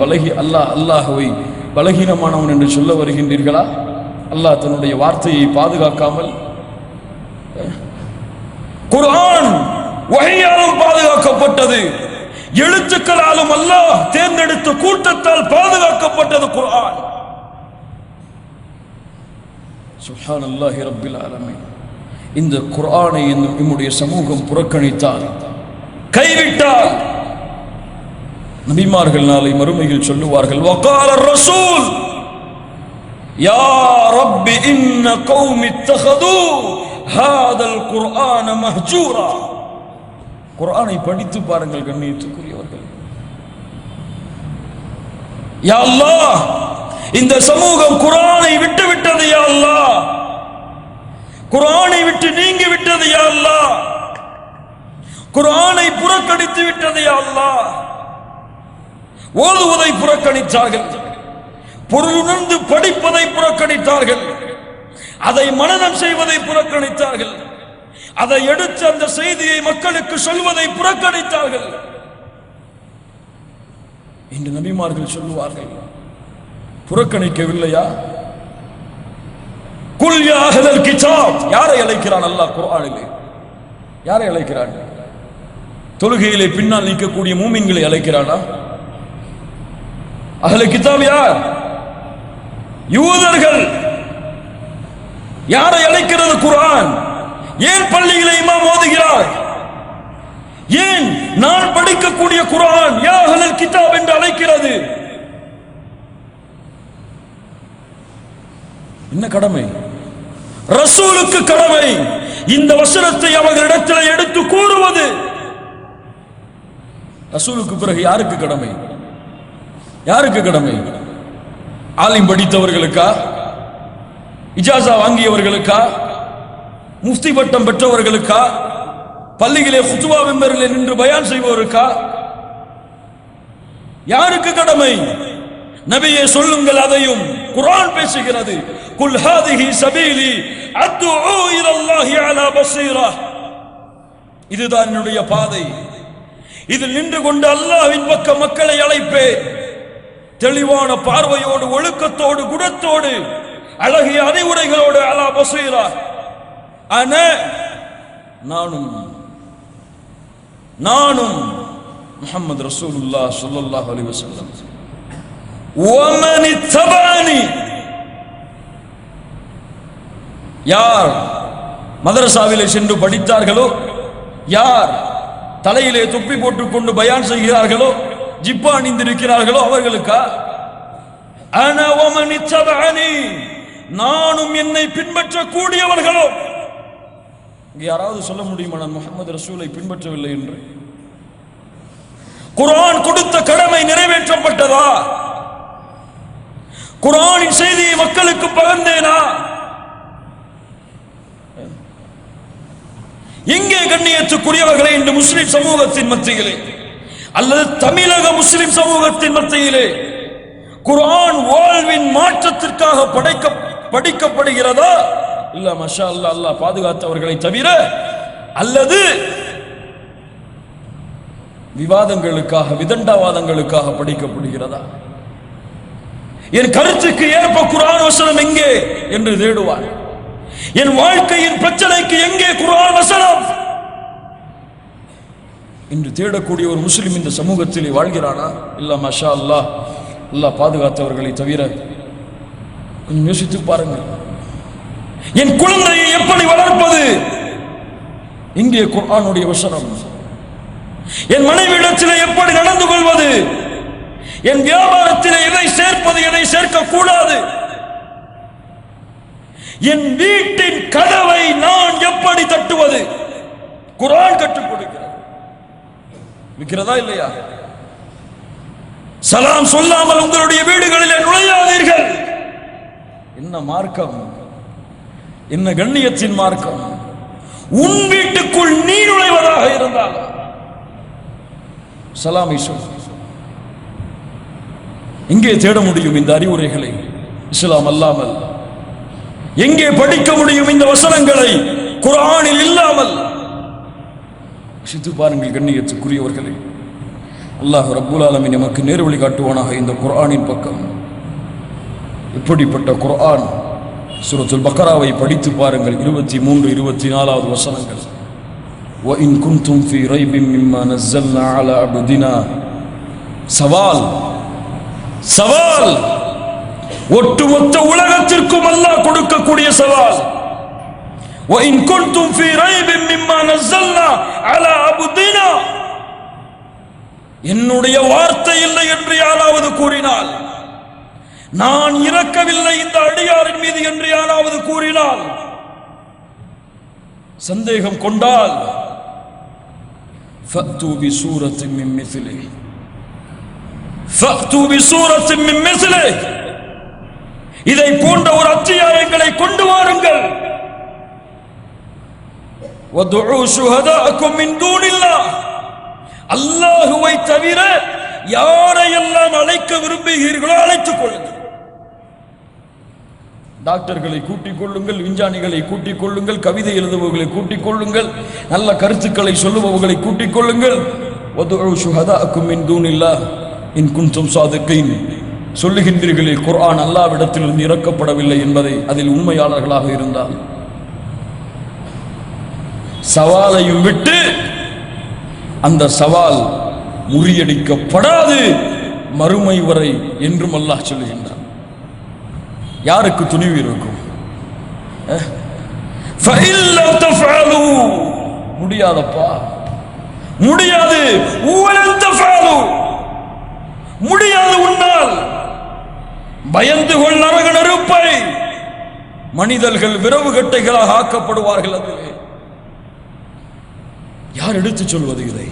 பலகி அல்லாஹ் அல்லாஹுவை பலகீனமானவன் என்று சொல்ல வருகின்றீர்களா? அல்லாஹ் தன்னுடைய வார்த்தையை பாதுகாக்காமல் குர்ஆன் வகையாலும் பாதுகாக்கப்பட்டது. எழுத்துக்களாலும் அல்லாஹ் தேர்ந்தெடுத்த கூட்டத்தால் பாதுகாக்கப்பட்டது குர்ஆன். சுஹான் அல்லாஹி ரபில் ஆலமீன். இந்த குரானை என்னும் நம்முடைய சமூகம் புறக்கணித்தால் கைவிட்டால் நபிமார்கள் நாளை மறுமையில் சொல்லுவார்கள் வகால ரசூல் யா ரப்பி இன்ன கௌமி இத்தகது ஹாதல் குர்ஆன மஹ்ஜூரா. குர்ஆனை படித்து பாருங்கள் கண்ணியத்துக்குரியவர்கள். யா அல்லாஹ் இந்த சமூகம் குர்ஆனை விட்டு விட்டது யா அல்லாஹ். குர்ஆனை விட்டு நீங்கி விட்டது யா அல்லாஹ். குர்ஆனை புறக்கணித்து விட்டது யா அல்லாஹ். ஓதுவதை புறக்கணித்தார்கள். பொருளுணர்ந்து படிப்பதை புறக்கணித்தார்கள். அதை மனதம் செய்வதை புறக்கணித்தார்கள். அதை எடுத்து அந்த செய்தியை மக்களுக்கு சொல்வதை புறக்கணித்தார்கள். இன்று நபிமார்கள் சொல்லுவார்கள் புறக்கணிக்கவில்லையா? குல் கிச்சாப் யாரை அழைக்கிறான் அல்லாஹ் குரானிலே யாரை அழைக்கிறான்? தொழுகையிலே பின்னால் நிற்கக்கூடிய மூமின்களை அழைக்கிறானா? அகல கிதாப் யார் யூதர்கள் யாரை அழைக்கிறது குரான் ஏன் பள்ளிகளை இமாம் ஓதுகிறார்? ஏன் நான் படிக்கக்கூடிய குரான் யா அஹ்லல் கிதாப் என்று அழைக்கிறது? என்ன கடமை? ரசூலுக்கு கடமை. இந்த வசனத்தை அவர்களிடத்தில் எடுத்து கூறுவது. ரசூலுக்கு பிறகு யாருக்கு கடமை? யாருக்கு கடமை? ஆலிம் படித்தவர்களுக்கா? இஜாசா வாங்கியவர்களுக்கா? முஃப்தி பட்டம் பெற்றவர்களுக்கா? பள்ளியிலே குத்துவா மெம்பரில் நின்று பயான் செய்வோருக்கா யாருக்கு கடமை? நபியை சொல்லுங்கள் அதையும். குரான் பேசுகிறது. குல் ஹாதிஹி சபீலி அத்உ இலல்லாஹி அலா பஸீரா இதுதான் என்னுடைய பாதை. இதில் நின்று கொண்டு அல்லாஹ்வின் பக்கம் மக்களை அழைப்பேன். தெளிவான பார்வையோடு ஒழுக்கத்தோடு குணத்தோடு அழகிய அறிவுரைகளோடு அலா பசீரா அன நானும் நானும் முகமது ரசூலுல்லா சொல்லல்லாஹ் அலி வசல்லம் ஒமனி தபானி. யார் மதரசாவிலே சென்று படித்தார்களோ? யார் தலையிலே துப்பி போட்டுக்கொண்டு பயான் செய்கிறார்களோ? ஜிப்பா அணிந்திருக்கிறார்களோ அவர்களுக்கா? நானும் என்னை பின்பற்றக்கூடியவர்களோ. யாராவது சொல்ல முடியுமா நான் முகமது ரசூலை பின்பற்றவில்லை என்று? குரான் கொடுத்த கடமை நிறைவேற்றப்பட்டதா? குரானின் செய்தியை மக்களுக்கு பகிர்ந்தேனா? எங்கே கண்ணியத்துக்குரியவர்களை இன்று முஸ்லிம் சமூகத்தின் மத்தியிலே. அல்லது தமிழக முஸ்லிம் சமூகத்தின் மத்தியிலே குரான் வாழ்வின் மாற்றத்திற்காக படைக்க படிக்கப்படுகிறதா? இல்ல மஷா அல்லாஹ் அல்லாஹ் பாதுகாத்தவர்களை தவிர அல்லது விவாதங்களுக்காக விதண்டாவாதங்களுக்காக படிக்கப்படுகிறதா? என் கருத்துக்கு ஏற்ப குரான் வசனம் எங்கே என்று தேடுவார். என் வாழ்க்கையின் பிரச்சனைக்கு எங்கே குரான் வசனம்? இன்று தேடக்கூடிய ஒரு முஸ்லீம் இந்த சமூகத்தில் வாழ்கிறானா? இல்லை மஷா அல்லாஹ் அல்லாஹ் பாதுகாத்தவர்களை தவிர கொஞ்சம் யோசித்து பாருங்கள். என் குழந்தையை எப்படி வளர்ப்பது? இங்கே குர்ஆனுடைய வசனம். என் மனைவியிடத்தில் எப்படி நடந்து கொள்வது? என் வியாபாரத்தில் எதை சேர்ப்பது? எதை சேர்க்க கூடாது என் வீட்டின் கதவை நான் எப்படி தட்டுவது குர்ஆன் கற்றுக் கொடுக்கிறது இருக்கிறதா இல்லையா? சலாம் சொல்லாமல் உங்களுடைய வீடுகளிலே நுழையாதீர்கள். என்ன மார்க்கம்? என்ன கண்ணியத்தின் மார்க்கம்? உன் வீட்டுக்குள் நீ நுழைவதாக இருந்தால். சலாமை சொல் எங்கே தேட முடியும் இந்த அறிவுரைகளை? இஸ்லாம் அல்லாமல். எங்கே படிக்க முடியும் இந்த வசனங்களை? குர்ஆனில் இல்லாமல். சித்து பாருங்கள் கண்ணியத்துக்குரியவர்களே அல்லாஹ் ரப்புல் ஆலமீன் நமக்கு நேர் வழி காட்டுவானாக இந்த குர்ஆனின் பக்கம் இப்படிப்பட்ட குர்ஆன் சூரத்துல் பக்கராவை படித்து பாருங்கள் இருபத்தி மூன்று இருபத்தி நாலாவது வசனங்கள் وَإِن كُنتُمْ فِي رَيْبٍ مِّمَّا نَزَّلْنَا عَلَى عَبْدِنَا சவால் சவால் ஒட்டுமொத்த உலகத்திற்கும் அல்லாஹ் கொடுக்கக்கூடிய சவால் وَإِن كُنتُمْ فِي رَيْبٍ مِّمَّا نَزَّلْنَا عَلَى عَبْدِنَا என்னுடைய வார்த்தை இல்லை என்று யாராவது கூறினால் நான் இறக்கவில்லை இந்த அடியாரின் மீது என்று யாராவது கூறினால் சந்தேகம் கொண்டால் فأتوا بسورة من مثله فأتوا بسورة من مثله இதை போன்ற ஒரு அத்தியாயங்களை கொண்டு வாருங்கள் அல்லாஹுவை தவிர யாரையெல்லாம் அழைக்க விரும்புகிறீர்களோ அழைத்துக் கொள்ளுங்கள் டாக்டர்களை கூட்டிக் கொள்ளுங்கள் விஞ்ஞானிகளை கூட்டிக் கொள்ளுங்கள் கவிதை எழுதுபவர்களை கூட்டிக் கொள்ளுங்கள் நல்ல கருத்துக்களை சொல்லுபவர்களை கூட்டிக் கொள்ளுங்கள் இன் குன்சம் சாதுக்கையின் சொல்லுகின்றீர்களே குர்ஆன் அல்லாவிடத்திலிருந்து இறக்கப்படவில்லை என்பதை அதில் உண்மையாளர்களாக இருந்தால் சவாலையும் விட்டு அந்த சவால் முறியடிக்கப்படாது மறுமை வரை என்றும் அல்லாஹ் சொல்லுகின்றார் யாருக்கு துணிவு இருக்கும்? முடியாதப்பா. முடியாது. முடியாது உன்னால். பயந்து கொள் நரக நெருப்பை. மனிதர்கள் விரவு கட்டைகளாக ஆக்கப்படுவார்கள் அதில். யார் எடுத்துச் சொல்வது இதை?